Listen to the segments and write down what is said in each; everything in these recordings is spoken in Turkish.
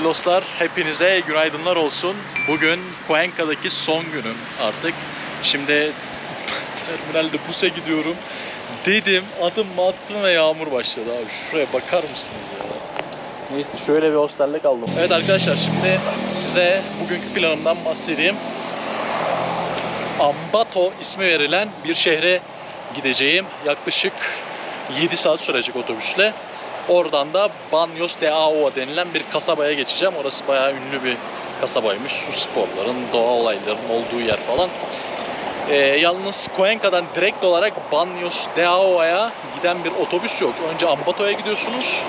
Sevgili dostlar, hepinize günaydınlar olsun. Bugün Cuenca'daki son günüm artık. Şimdi terminalde buse gidiyorum. Dedim, adım attım ve yağmur başladı abi. Şuraya bakar mısınız ya? Neyse şöyle bir hostelde kaldım. Evet arkadaşlar şimdi size bugünkü planımdan bahsedeyim. Ambato ismi verilen bir şehre gideceğim. Yaklaşık 7 saat sürecek otobüsle. Oradan da Banyos de Agua denilen bir kasabaya geçeceğim. Orası bayağı ünlü bir kasabaymış. Su sporların, doğa olaylarının olduğu yer falan. Ee, yalnız Cuenca'dan direkt olarak Banyos de Agua'ya giden bir otobüs yok. Önce Ambato'ya gidiyorsunuz.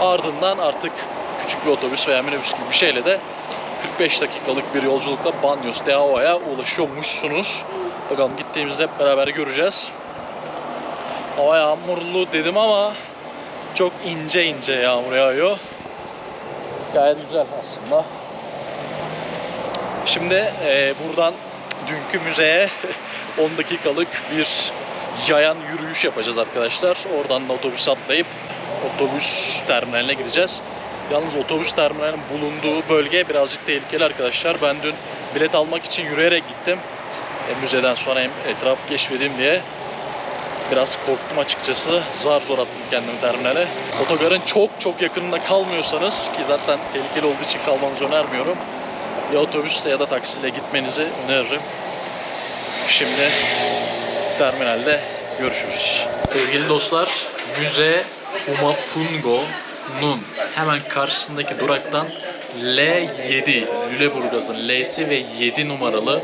Ardından artık küçük bir otobüs veya minibüs gibi bir şeyle de 45 dakikalık bir yolculukla Banyos de Agua'ya ulaşıyormuşsunuz. Bakalım gittiğimizde hep beraber göreceğiz. Hava yağmurlu dedim ama çok ince ince yağmur yağıyor. Gayet güzel aslında. Şimdi e, buradan dünkü müzeye 10 dakikalık bir yayan yürüyüş yapacağız arkadaşlar. Oradan da otobüs atlayıp otobüs terminaline gideceğiz. Yalnız otobüs terminalinin bulunduğu bölge birazcık tehlikeli arkadaşlar. Ben dün bilet almak için yürüyerek gittim. E, müzeden sonra hem etrafı keşfedeyim diye. Biraz korktum açıkçası. Zar zor attım kendimi terminale. Otogarın çok çok yakınında kalmıyorsanız ki zaten tehlikeli olduğu için kalmanızı önermiyorum. Ya otobüsle ya da taksiyle gitmenizi öneririm. Şimdi terminalde görüşürüz. Sevgili dostlar, müze Humapungo'nun hemen karşısındaki duraktan L7, Lüleburgaz'ın L'si ve 7 numaralı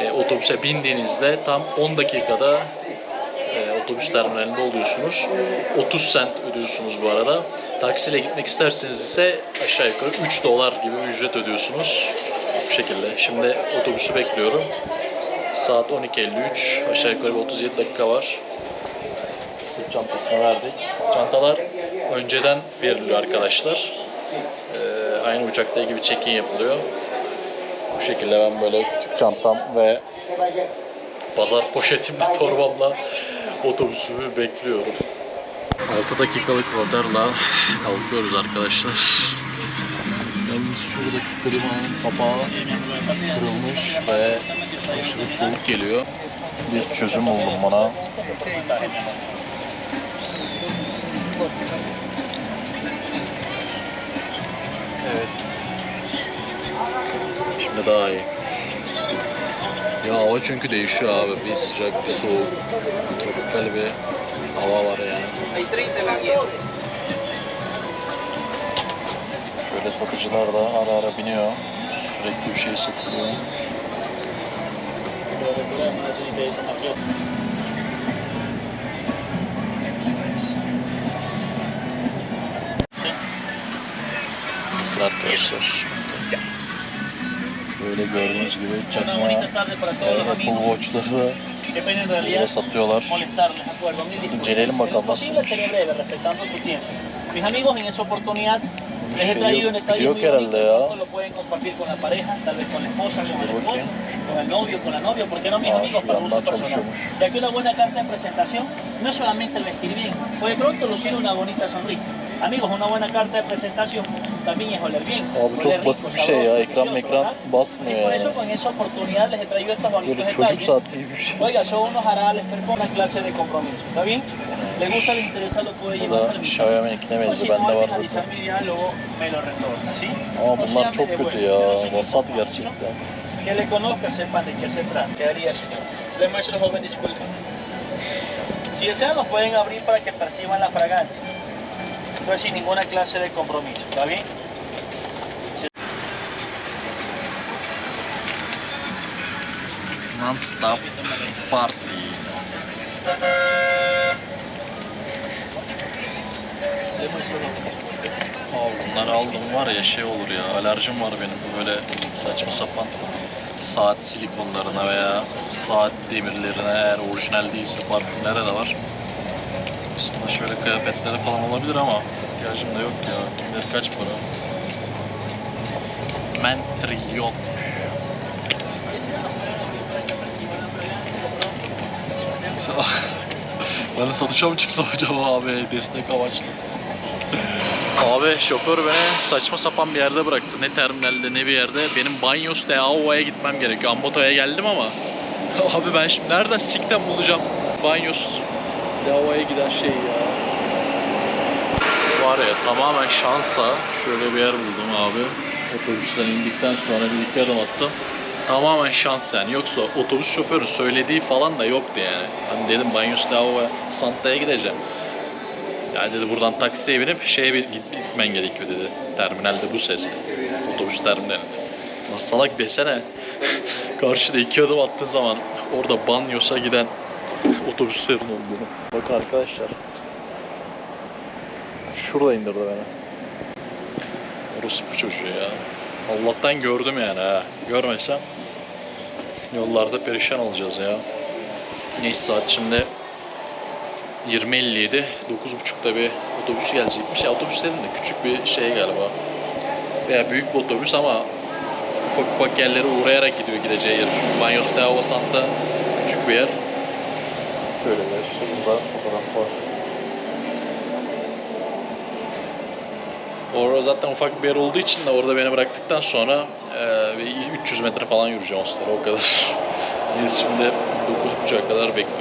e, otobüse bindiğinizde tam 10 dakikada otobüs terminalinde oluyorsunuz. 30 cent ödüyorsunuz bu arada. Taksiyle gitmek isterseniz ise aşağı yukarı 3 dolar gibi bir ücret ödüyorsunuz. Bu şekilde. Şimdi otobüsü bekliyorum. Saat 12.53. Aşağı yukarı bir 37 dakika var. Sırt çantasını verdik. Çantalar önceden veriliyor arkadaşlar. Ee, aynı uçakta gibi check-in yapılıyor. Bu şekilde ben böyle küçük çantam ve pazar poşetimle torbamla otobüsümü bekliyorum. 6 dakikalık radarla kalkıyoruz arkadaşlar. Yalnız şuradaki klimanın kapağı kırılmış ve aşırı soğuk geliyor. Bir çözüm buldum bana. Evet. Şimdi daha iyi. Ya hava çünkü değişiyor abi. Bir sıcak, bir soğuk. Tropikal bir hava var yani. Şöyle satıcılar da ara ara biniyor. Sürekli bir şey satılıyor. Arkadaşlar. Böyle gördüğünüz gibi Çakma e, bu Mis amigos, en esa oportunidad les he un estadio muy bonito, lo pueden compartir con la pareja, tal vez con la esposa, con el esposo con el novio, con la novia, ¿por qué no mis Aa, amigos para uso personal? Ya que una buena carta de presentación no es solamente el vestir bien, o de pronto lucir una bonita sonrisa. Amigos, una buena carta de presentación también es oler bien. Y basmıyor por eso con esa oportunidad les he traído estos bonitos detalles. Oiga, son unos harales, pero una clase de compromiso, ¿está bien? Le gusta, le interesa, lo puede llevar O si no, al finalizar mi diálogo me lo retorna, ¿sí? Ama bunlar çok kötü ya. Vasat un gerçekten. Que le conozca, sepan de qué se trata. ¿Qué haría, señor? Le muestro, joven, disculpe. Si desean, los pueden abrir para que perciban la fragancia. Entonces, sin ninguna clase de compromiso, ¿está bien? Non-stop party. Abi bunları aldım var ya şey olur ya alerjim var benim böyle saçma sapan saat silikonlarına veya saat demirlerine eğer orijinal değilse parfümlere de var. Aslında şöyle kıyafetlere falan olabilir ama ihtiyacım da yok ya. Kim bilir kaç para. Men trilyon. ben satışa mı çıksam acaba abi destek amaçlı. Abi şoför beni saçma sapan bir yerde bıraktı. Ne terminalde ne bir yerde. Benim Banyos de Ao'ya gitmem gerekiyor. Amboto'ya geldim ama. Abi ben şimdi nereden sikten bulacağım Banyos de Ao'ya giden şeyi ya. Var ya tamamen şansa şöyle bir yer buldum abi. Otobüsten indikten sonra bir iki adım attım. Tamamen şans yani. Yoksa otobüs şoförü söylediği falan da yoktu yani. Hani dedim Banyos de Ao'ya Santa'ya gideceğim. Ya dedi buradan taksiye binip şeye bir git- gitmen gerekiyor dedi. Terminalde bu ses. Otobüs terminalinde. Lan salak desene. Karşıda iki adım attığın zaman orada Banyos'a giden otobüslerin olduğunu. Bakın arkadaşlar. Şurada indirdi beni. Orospu çocuğu ya. Allah'tan gördüm yani ha. Görmesem yollarda perişan olacağız ya. Neyse saat şimdi 20.57 9.30'da bir otobüs gelecekmiş. Ya otobüs dedim de küçük bir şey galiba. Veya büyük bir otobüs ama ufak ufak yerlere uğrayarak gidiyor gideceği yer. Çünkü Banyos de Avasan'da küçük bir yer. Şöyle bir işte burada fotoğraf var. Orada zaten ufak bir yer olduğu için de orada beni bıraktıktan sonra e, bir 300 metre falan yürüyeceğim o sırada o kadar. Biz şimdi 9.30'a kadar bekliyoruz.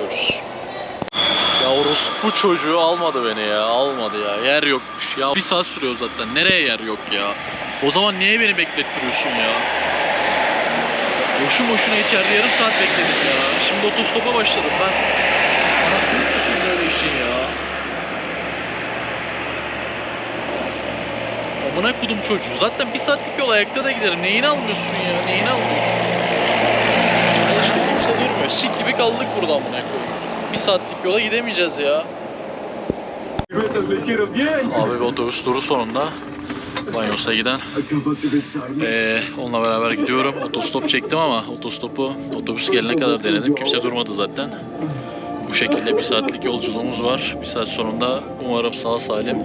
Ya orospu çocuğu almadı beni ya. Almadı ya. Yer yokmuş. Ya bir saat sürüyor zaten. Nereye yer yok ya? O zaman niye beni beklettiriyorsun ya? Boşu boşuna içeride yarım saat bekledim ya. Şimdi otostopa başladım ben. Anasını satayım böyle işin ya. Amına kudum çocuğu. Zaten bir saatlik yol ayakta da giderim. Neyini almıyorsun ya? Neyini almıyorsun? Al işte kimse durmuyor. Sik gibi kaldık burada amına koyayım. Bir saatlik yola gidemeyeceğiz ya. Abi bir otobüs duru sonunda. Banyos'a giden. Ee, onunla beraber gidiyorum. Otostop çektim ama otostopu otobüs gelene kadar denedim. Kimse durmadı zaten. Bu şekilde bir saatlik yolculuğumuz var. Bir saat sonunda umarım sağ salim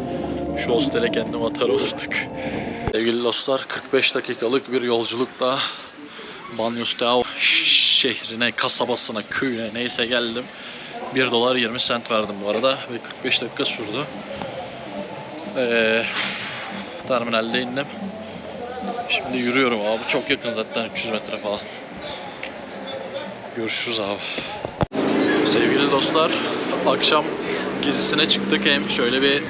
şu hostele kendim atarım artık. Sevgili dostlar 45 dakikalık bir yolculukla Banyos şehrine, kasabasına, köyüne neyse geldim. 1 dolar 20 sent verdim bu arada ve 45 dakika sürdü. Ee, terminalde indim. Şimdi yürüyorum abi. Çok yakın zaten 300 metre falan. Görüşürüz abi. Sevgili dostlar, akşam gezisine çıktık. Hem şöyle bir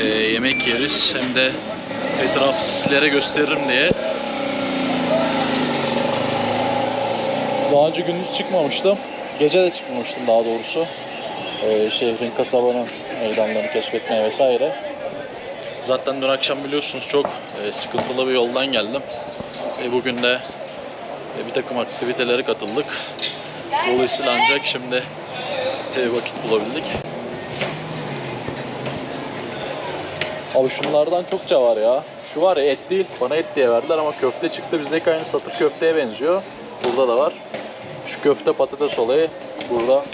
e, yemek yeriz hem de etrafı sizlere gösteririm diye. Daha önce gündüz çıkmamıştım. Gece de çıkmamıştım daha doğrusu. E, şehrin, kasabanın meydanlarını keşfetmeye vesaire. Zaten dün akşam biliyorsunuz çok e, sıkıntılı bir yoldan geldim. E, bugün de e, bir takım aktivitelere katıldık. Dolayısıyla ancak şimdi e, vakit bulabildik. Abi şunlardan çokça var ya. Şu var ya et değil. Bana et diye verdiler ama köfte çıktı. Bizdeki aynı satır köfteye benziyor. Burada da var. Köfte patates olayı burada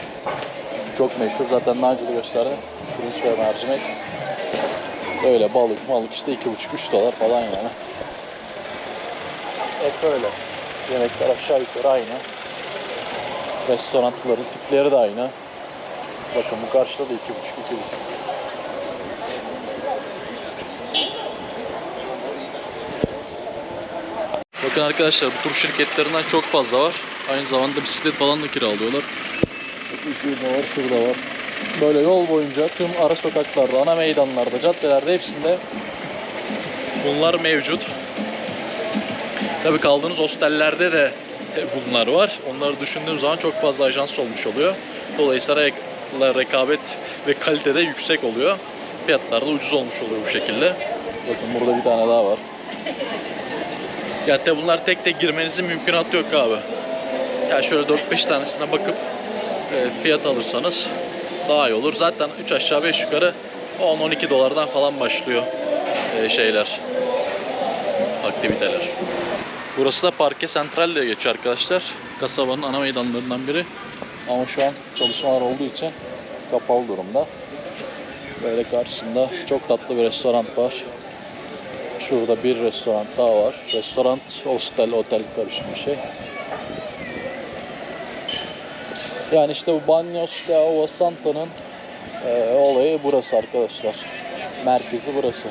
çok meşhur. Zaten daha önce de gösterdim. Pirinç ve mercimek. Böyle balık malık işte 2,5-3 dolar falan yani. Hep öyle. Yemekler aşağı yukarı aynı. Restoranların tipleri de aynı. Bakın bu karşıda da 2,5-2,5. Bakın arkadaşlar bu tur şirketlerinden çok fazla var. Aynı zamanda bisiklet falan da kiralıyorlar. Şurada var, şurada var. Böyle yol boyunca tüm ara sokaklarda, ana meydanlarda, caddelerde hepsinde bunlar mevcut. Tabii kaldığınız hostellerde de bunlar var. Onları düşündüğüm zaman çok fazla ajans olmuş oluyor. Dolayısıyla re- rekabet ve kalitede yüksek oluyor. Fiyatlar da ucuz olmuş oluyor bu şekilde. Bakın burada bir tane daha var. Ya tabii bunlar tek tek girmenizin mümkünatı yok abi. Ya şöyle 4-5 tanesine bakıp e, fiyat alırsanız daha iyi olur. Zaten 3 aşağı 5 yukarı 10-12 dolardan falan başlıyor e, şeyler, aktiviteler. Burası da Parke Central diye geçiyor arkadaşlar. Kasabanın ana meydanlarından biri. Ama şu an çalışmalar olduğu için kapalı durumda. Böyle karşısında çok tatlı bir restoran var. Şurada bir restoran daha var. Restoran, hostel, otel karışık bir şey. Yani işte bu Banyos de Agua Santa'nın e, olayı burası arkadaşlar. Merkezi burası.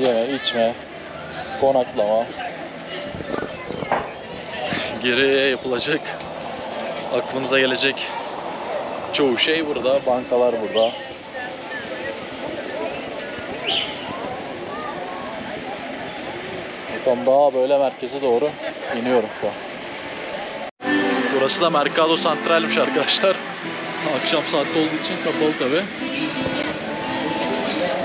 Yeme, içme, konaklama. Geriye yapılacak, aklınıza gelecek çoğu şey burada. Bankalar burada. Tam daha böyle merkeze doğru iniyorum şu an. Burası da Mercado Central'miş arkadaşlar. Akşam saatte olduğu için kapalı tabi.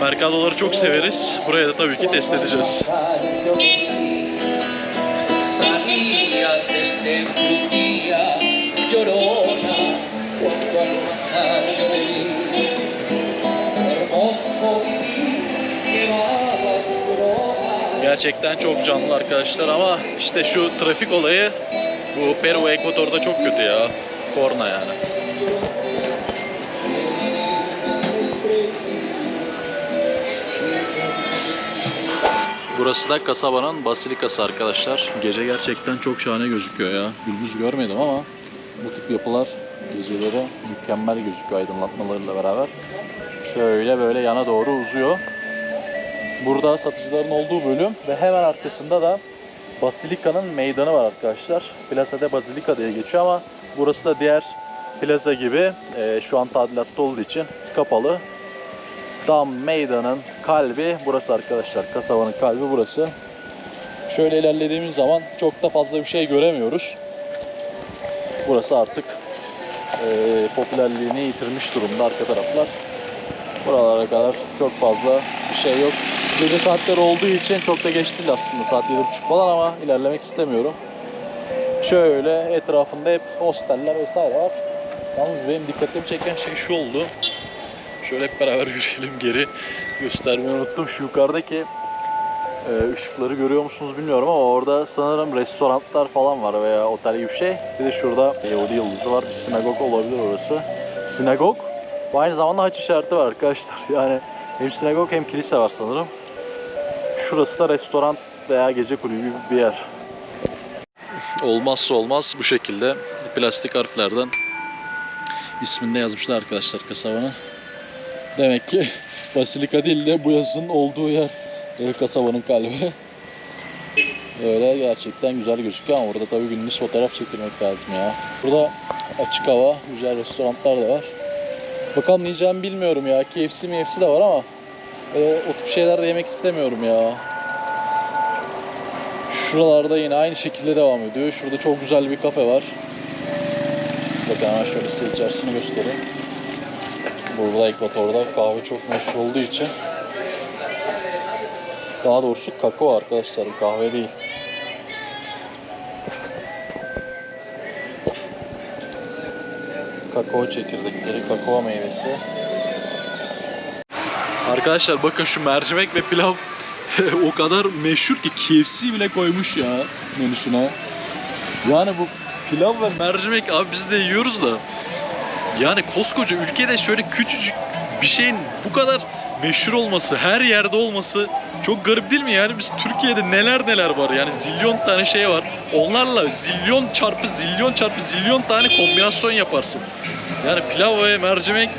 Mercado'ları çok severiz. Buraya da tabii ki test edeceğiz. Gerçekten çok canlı arkadaşlar ama işte şu trafik olayı bu Peru Ekvator'da çok kötü ya. Korna yani. Burası da kasabanın basilikası arkadaşlar. Gece gerçekten çok şahane gözüküyor ya. Gündüz görmedim ama bu tip yapılar geceleri mükemmel gözüküyor aydınlatmalarıyla beraber. Şöyle böyle yana doğru uzuyor. Burada satıcıların olduğu bölüm ve hemen arkasında da Basilika'nın meydanı var arkadaşlar. Plaza de Basilica diye geçiyor ama burası da diğer plaza gibi e, şu an tadilatta olduğu için kapalı. Tam meydanın kalbi burası arkadaşlar. Kasabanın kalbi burası. Şöyle ilerlediğimiz zaman çok da fazla bir şey göremiyoruz. Burası artık e, popülerliğini yitirmiş durumda arka taraflar. Buralara kadar çok fazla bir şey yok. Gece saatleri olduğu için çok da geç değil aslında saat 7.30 falan ama ilerlemek istemiyorum. Şöyle etrafında hep hosteller vesaire var. Yalnız benim dikkatimi çeken şey şu oldu. Şöyle hep beraber yürüyelim geri. Göstermeyi unuttum. Şu yukarıdaki e, ışıkları görüyor musunuz bilmiyorum ama orada sanırım restoranlar falan var veya otel gibi bir şey. Bir de şurada Yahudi yıldızı var. Bir sinagog olabilir orası. Sinagog ve aynı zamanda haç işareti var arkadaşlar. Yani hem sinagog hem kilise var sanırım. Şurası da restoran veya gece kulübü bir yer. Olmazsa olmaz bu şekilde plastik harflerden ismini de yazmışlar arkadaşlar kasabanın. Demek ki Basilika değil de bu yazının olduğu yer kasabanın kalbi. Öyle gerçekten güzel gözüküyor ama burada tabii gündüz fotoğraf çekilmek lazım ya. Burada açık hava, güzel restoranlar da var. Bakalım ne yiyeceğimi bilmiyorum ya. KFC MFC de var ama e, o tip şeyler de yemek istemiyorum ya. Şuralarda yine aynı şekilde devam ediyor. Şurada çok güzel bir kafe var. Bakın hemen şöyle size içerisini göstereyim. Burada Ekvator'da kahve çok meşhur olduğu için daha doğrusu kakao arkadaşlar kahve değil. Kakao çekirdekleri, kakao meyvesi. Arkadaşlar bakın şu mercimek ve pilav o kadar meşhur ki KFC bile koymuş ya menüsüne. Yani bu pilav ve mercimek abi biz de yiyoruz da yani koskoca ülkede şöyle küçücük bir şeyin bu kadar meşhur olması, her yerde olması çok garip değil mi? Yani biz Türkiye'de neler neler var yani zilyon tane şey var. Onlarla zilyon çarpı zilyon çarpı zilyon tane kombinasyon yaparsın. Yani pilav ve mercimek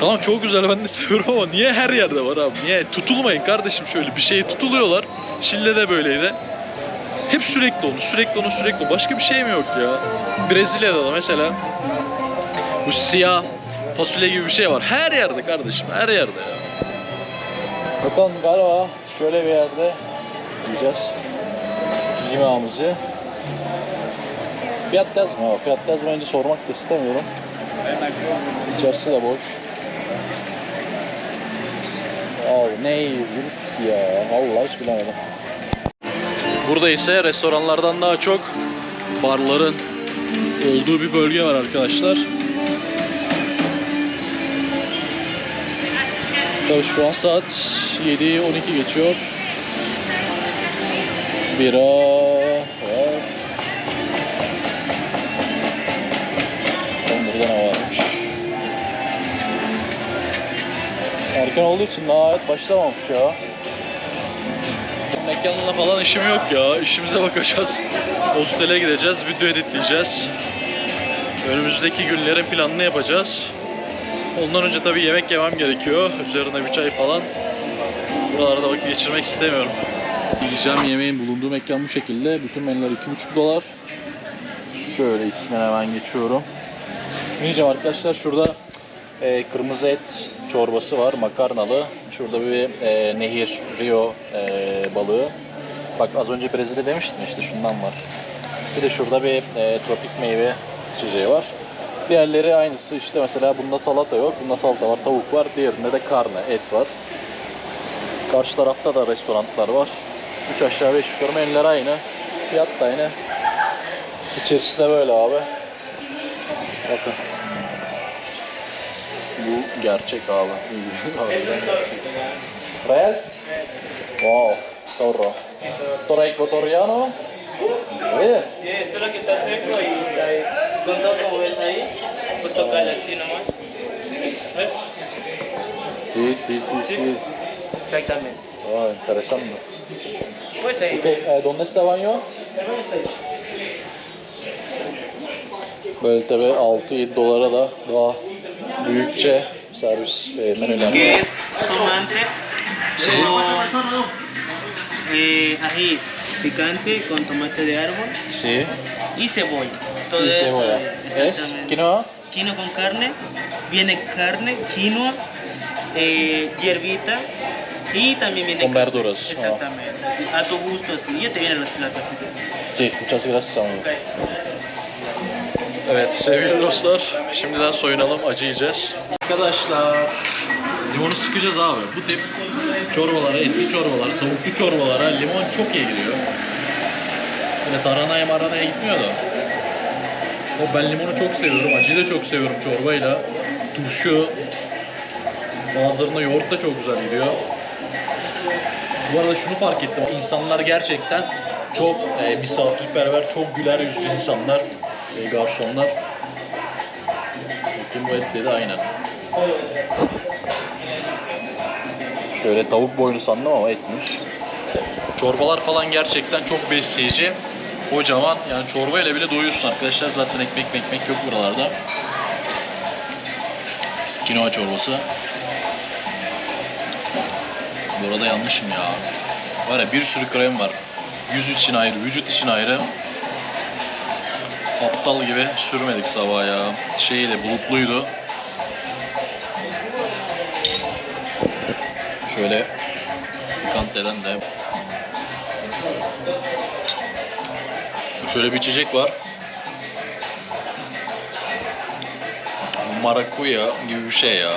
Tamam çok güzel ben de seviyorum ama niye her yerde var abi? Niye? Tutulmayın kardeşim şöyle bir şeye tutuluyorlar. Şille'de böyleydi. Hep sürekli onu, sürekli onu, sürekli onu. Başka bir şey mi yok ya? Brezilya'da da mesela bu siyah fasulye gibi bir şey var. Her yerde kardeşim, her yerde ya. Bakalım galiba şöyle bir yerde yiyeceğiz. Yemeğimizi. Fiyat yazmıyor. Fiyat yazmayınca sormak da istemiyorum. İçerisi de boş. Abi ne yiyoruz ya? Vallahi hiç bilemedim. Burada ise restoranlardan daha çok barların olduğu bir bölge var arkadaşlar. Tabii şu an saat 7.12 geçiyor. Bira var. Bakalım burada ne varmış. Erken olduğu için daha hayat başlamamış ya. Mekanla falan işim yok ya. İşimize bakacağız. Hostele gideceğiz, video editleyeceğiz. Önümüzdeki günlerin planını yapacağız. Ondan önce tabii yemek yemem gerekiyor. Üzerine bir çay falan. Buralarda vakit geçirmek istemiyorum. Yiyeceğim yemeğin bulunduğu mekan bu şekilde. Bütün menüler 2,5 dolar. Şöyle ismine hemen geçiyorum. Yiyeceğim arkadaşlar. Şurada e, kırmızı et çorbası var, makarnalı. Şurada bir e, nehir, Rio e, balığı. Bak az önce Brezilya demiştim işte şundan var. Bir de şurada bir e, tropik meyve içeceği var. Diğerleri aynısı işte mesela bunda salata yok, bunda salata var, tavuk var. Diğerinde de karne, et var. Karşı tarafta da restoranlar var. 3 aşağı 5 yukarı menüler aynı. Fiyat da aynı. İçerisi de böyle abi. Bakın. Bu gerçek abi. Real? Wow. Torro. Torro ecuatoriano. Bien. Sí, solo que está seco y está ahí. Con todo como ves ahí, pues tocarle así nomás. ¿Ves? Sí, sí, sí, sí. Exactamente. Oh, interesante. Pues ahí. Ok, eh, ¿dónde está baño? Böyle tabi 6-7 dolara da daha büyükçe servis e, es tomate con eh, ají picante con tomate de árbol Sí. y cebolla. Todo Y eso, cebolla. eh, ¿Es? exactamente. ¿Quinoa? Quinoa con carne, viene carne, quinoa, eh, hierbita y también viene Con carne. verduras. Exactamente, sí, a tu gusto así. Ya te vienen los platos. Sí, muchas gracias. Ok. Evet sevgili dostlar şimdiden soyunalım acı yiyeceğiz. Arkadaşlar limonu sıkacağız abi. Bu tip çorbalara, etli çorbalara, tavuklu çorbalara limon çok iyi gidiyor. Böyle taranaya maranaya gitmiyor da. O ben limonu çok seviyorum. Acıyı da çok seviyorum çorbayla. Turşu. Bazılarında yoğurt da çok güzel gidiyor. Bu arada şunu fark ettim. İnsanlar gerçekten çok e, misafirperver, çok güler yüzlü insanlar, e, garsonlar. Bakın bu etleri aynen. Şöyle tavuk boynu sandım ama etmiş. Çorbalar falan gerçekten çok besleyici. Kocaman yani çorbayla bile doyuyorsun arkadaşlar. Zaten ekmek ekmek yok buralarda. Kinoa çorbası. Bu arada yanlışım ya. Var ya bir sürü krem var. Yüz için ayrı, vücut için ayrı. Aptal gibi sürmedik sabah ya. Şeyle bulutluydu. Şöyle Pikante'den de Şöyle bir içecek var. Marakuya gibi bir şey ya.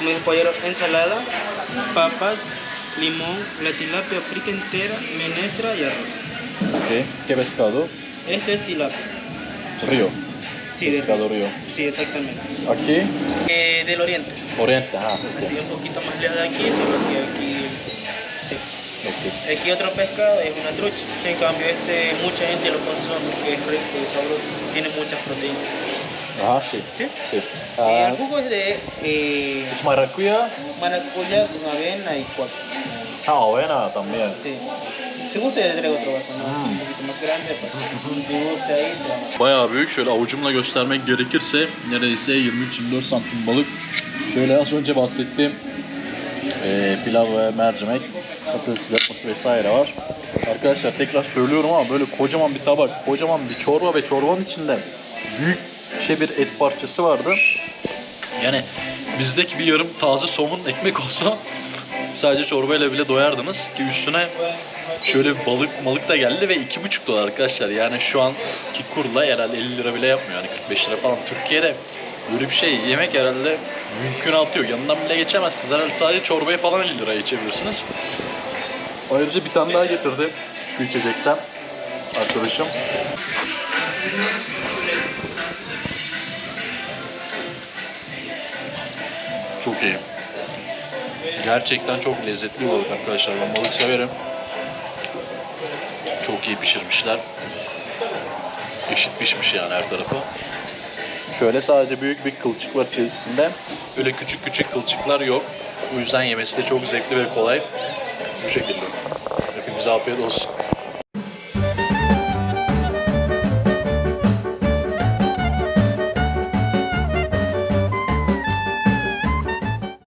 Un pollero, ensalada, papas, limón, la tilapia frita entera, menestra y arroz. Okay. ¿Qué pescado? Este es tilapia. Río. Sí, de- Pescado Río. Sí, exactamente. Aquí, Eh, del oriente. Oriente. Ah, Así un poquito más lejos de aquí, solo que aquí. Sí. ok. Aquí otro pescado es una trucha, en cambio este mucha gente lo consume, que es rico y sabroso, tiene muchas proteínas. Ajá, sí. ¿Sí? sí. Eh, Ah, el jugo es de eh, es maracuya. maracuyá con avena y cuaco. Ah, avena también. Sí. Si gusta le traigo otro vaso más, un llama. Bayağı büyük. Şöyle avucumla göstermek gerekirse neredeyse 23-24 santim balık. Şöyle az önce bahsettiğim eee, pilav ve mercimek, patates kızartması vesaire var. Arkadaşlar tekrar söylüyorum ama böyle kocaman bir tabak, kocaman bir çorba ve çorbanın içinde büyükçe bir et parçası vardı. Yani bizdeki bir yarım taze somun ekmek olsa sadece çorbayla bile doyardınız ki üstüne şöyle bir balık malık da geldi ve 2,5 dolar arkadaşlar. Yani şu anki kurla herhalde 50 lira bile yapmıyor. Yani 45 lira falan. Türkiye'de böyle bir şey yemek herhalde mümkünatı yok. Yanından bile geçemezsiniz. Herhalde sadece çorbaya falan 50 liraya içebilirsiniz. Ayrıca bir tane daha getirdi şu içecekten arkadaşım. Çok iyi. Gerçekten çok lezzetli balık arkadaşlar. Ben balık severim. Çok iyi pişirmişler. Eşit pişmiş yani her tarafı. Şöyle sadece büyük bir kılçık var içerisinde. Öyle küçük küçük kılçıklar yok. O yüzden yemesi de çok zevkli ve kolay. Bu şekilde. Hepimize afiyet olsun.